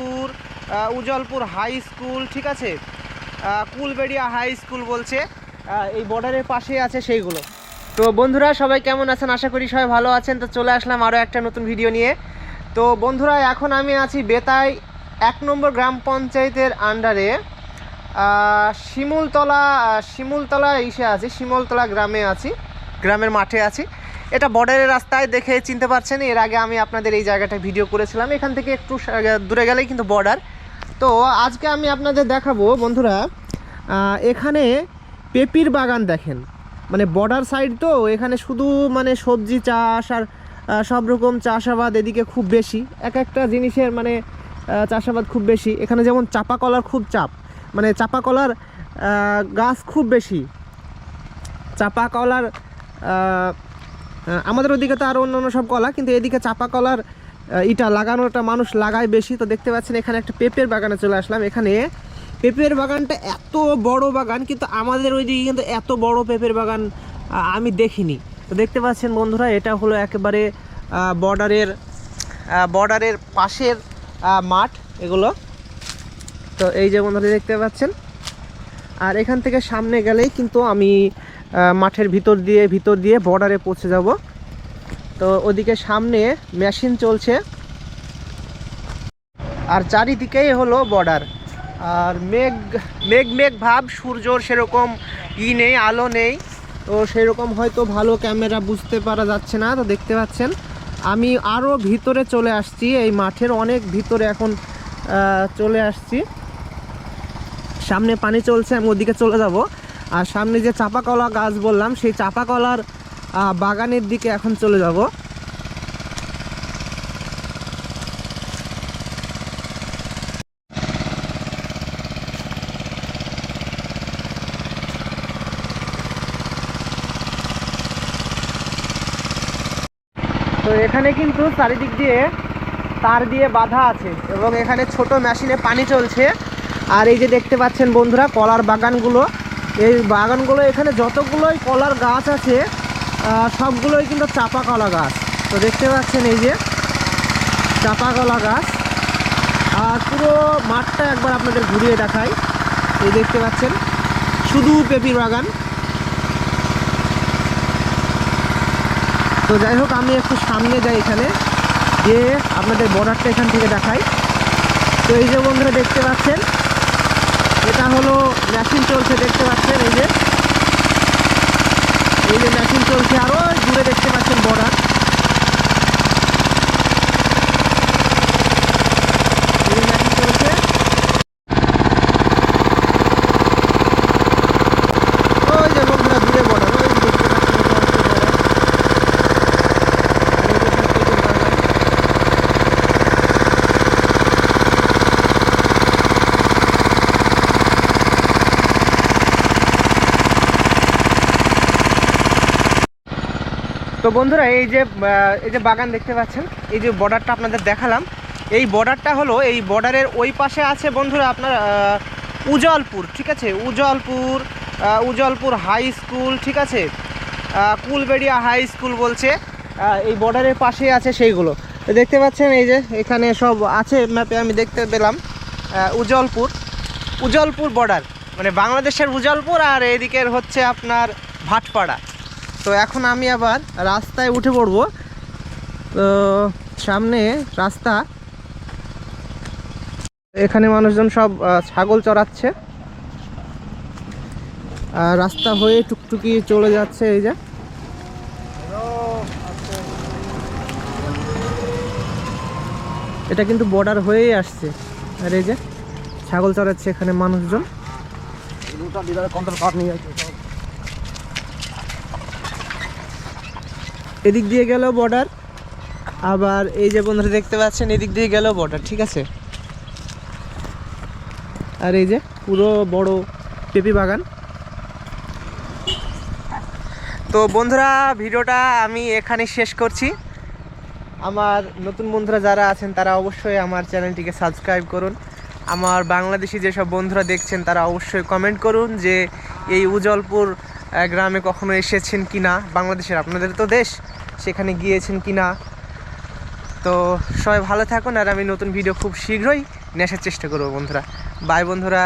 Ujalpur Ujalpur high school, ঠিক আছে? Kulberia high school বলছে। এই বর্ডারের পাশে আছে সেইগুলো। তো বন্ধুরা, সবাই কেমন আছেন? আশা করি সবাই ভালো আছেন। তো চলে আসলাম আরও একটা নতুন ভিডিও নিয়ে। তো বন্ধুরা, এখন আমি আছি বেতাই এক নম্বর গ্রাম পঞ্চায়েতের আন্ডারে শিমুলতলা শিমুলতলা ইসে আছি, শিমুলতলা গ্রামে আছি, গ্রামের মাঠে আছি। এটা বর্ডারের রাস্তায় দেখে চিনতে পারছেন, এর আগে আমি আপনাদের এই জায়গাটা ভিডিও করেছিলাম। এখান থেকে একটু দূরে গেলেই কিন্তু বর্ডার তো আজকে আমি আপনাদের দেখাবো, বন্ধুরা এখানে পেপির বাগান দেখেন। মানে বর্ডার সাইড তো, এখানে শুধু মানে সবজি চাষ আর সব রকম চাষাবাদ এদিকে খুব বেশি। এক একটা জিনিসের মানে চাষাবাদ খুব বেশি। এখানে যেমন চাপা কলার খুব চাপ। মানে চাপা কলার গাছ খুব বেশি। চাপা কলার আমাদের ওদিকে তো আরও অন্যান্য সব কলা, কিন্তু এদিকে চাপা কলার ইটা লাগানোটা মানুষ লাগায় বেশি। তো দেখতে পাচ্ছেন এখানে একটা পেঁপের বাগানে চলে আসলাম। এখানে পেঁপের বাগানটা এত বড় বাগান, কিন্তু আমাদের ওইদিকে কিন্তু এত বড় পেঁপের বাগান আমি দেখিনি। তো দেখতে পাচ্ছেন বন্ধুরা, এটা হলো একেবারে বর্ডারের বর্ডারের পাশের মাঠ এগুলো। তো এই যে বন্ধুরা দেখতে পাচ্ছেন। আর এখান থেকে সামনে গেলেই কিন্তু আমি মাঠের ভিতর দিয়ে ভিতর দিয়ে বর্ডারে পৌঁছে যাব। তো ওদিকে সামনে মেশিন চলছে। আর চারিদিকেই হলো বর্ডার আর মেঘ মেঘ মেঘ, ভাব সূর্যর সেরকম ই নেই, আলো নেই। তো সেরকম হয়তো ভালো ক্যামেরা বুঝতে পারা যাচ্ছে না, তো দেখতে পাচ্ছেন। আমি আরও ভিতরে চলে আসছি, এই মাঠের অনেক ভিতরে এখন চলে আসছি। সামনে পানি চলছে, আমি ওদিকে চলে যাব। আর সামনে যে চাপা কলা গাছ বললাম, সেই চাপা কলার বাগানের দিকে এখন চলে যাব। তো এখানে কিন্তু চারিদিক দিয়ে তার দিয়ে বাঁধা আছে এবং এখানে ছোট মেশিনে পানি চলছে। আর এই যে দেখতে পাচ্ছেন বন্ধুরা, কলার বাগানগুলো। এই বাগানগুলো এখানে যতগুলোই কলার গাছ আছে সবগুলোই কিন্তু চাপা কলা গাছ। তো দেখতে পাচ্ছেন এই যে চাপা কলা গাছ। আর পুরো মাঠটা একবার আপনাদের ঘুরিয়ে দেখাই। এই দেখতে পাচ্ছেন, শুধু পেপির বাগান। তো যাই হোক, আমি একটু সামনে যাই এখানে যে আপনাদের বর্ডারটা এখান থেকে দেখাই। তো এই যে বন্ধুরা দেখতে পাচ্ছেন এটা হলো মেশিন চলছে দেখতে পাচ্ছেন এই যে এই যে মেশিন চলছে আরও দূরে দেখতে পাচ্ছেন বর্ডার এই যে মেশিন চলছে ওই যে বন্ধুরা দূরে বর্ডার ওই যে দেখতে পাচ্ছেন এটা হচ্ছে border। আর এই যে পেঁপের বাগান। তো বন্ধুরা, এই যে এই যে বাগান দেখতে পাচ্ছেন, এই যে বর্ডারটা আপনাদের দেখালাম। এই বর্ডারটা হলো, এই বর্ডারের ওই পাশে আছে বন্ধুরা আপনার উজলপুর ঠিক আছে? উজলপুর উজলপুর হাই স্কুল ঠিক আছে? কুলবেড়িয়া হাই স্কুল বলছে। এই বর্ডারের পাশে আছে সেইগুলো। দেখতে পাচ্ছেন, এই যে, এখানে সব আছে ম্যাপে আমি দেখতে পেলাম উজলপুর উজলপুর বর্ডার মানে বাংলাদেশের উজলপুর আর এদিকের হচ্ছে আপনার ভাটপাড়া। তো এখন আমি আবার রাস্তায় উঠে পড়ব। তো সামনে রাস্তা। এখানে মানুষজন সব ছাগল চড়াচ্ছে। আর রাস্তা হয়ে টুকটুকি চলে যাচ্ছে এই যে। এটা কিন্তু বর্ডার হয়েই আসছে। আর এই যে ছাগল চড়াচ্ছে এখানে মানুষজন। এদিক দিয়ে গেল বর্ডার আবার এই যে বন্ধুরা দেখতে পাচ্ছেন এদিক দিয়ে গেল বর্ডার ঠিক আছে? আর এই যে পুরো বড় পেঁপি বাগান। তো বন্ধুরা ভিডিওটা আমি এখানে শেষ করছি। আমার নতুন বন্ধুরা যারা আছেন তারা অবশ্যই আমার চ্যানেলটিকে সাবস্ক্রাইব করুন। আমার বাংলাদেশি যেসব বন্ধুরা দেখছেন তারা অবশ্যই কমেন্ট করুন যে এই আহ, গ্রামে কখনো এসেছেন কি না? বাংলাদেশের আপনাদের তো দেশ, সেখানে গিয়েছেন কি না? তো সবাই ভালো থাকুন, আর আমি নতুন ভিডিও খুব শীঘ্রই নেশার চেষ্টা করব বন্ধুরা। বাই বন্ধুরা।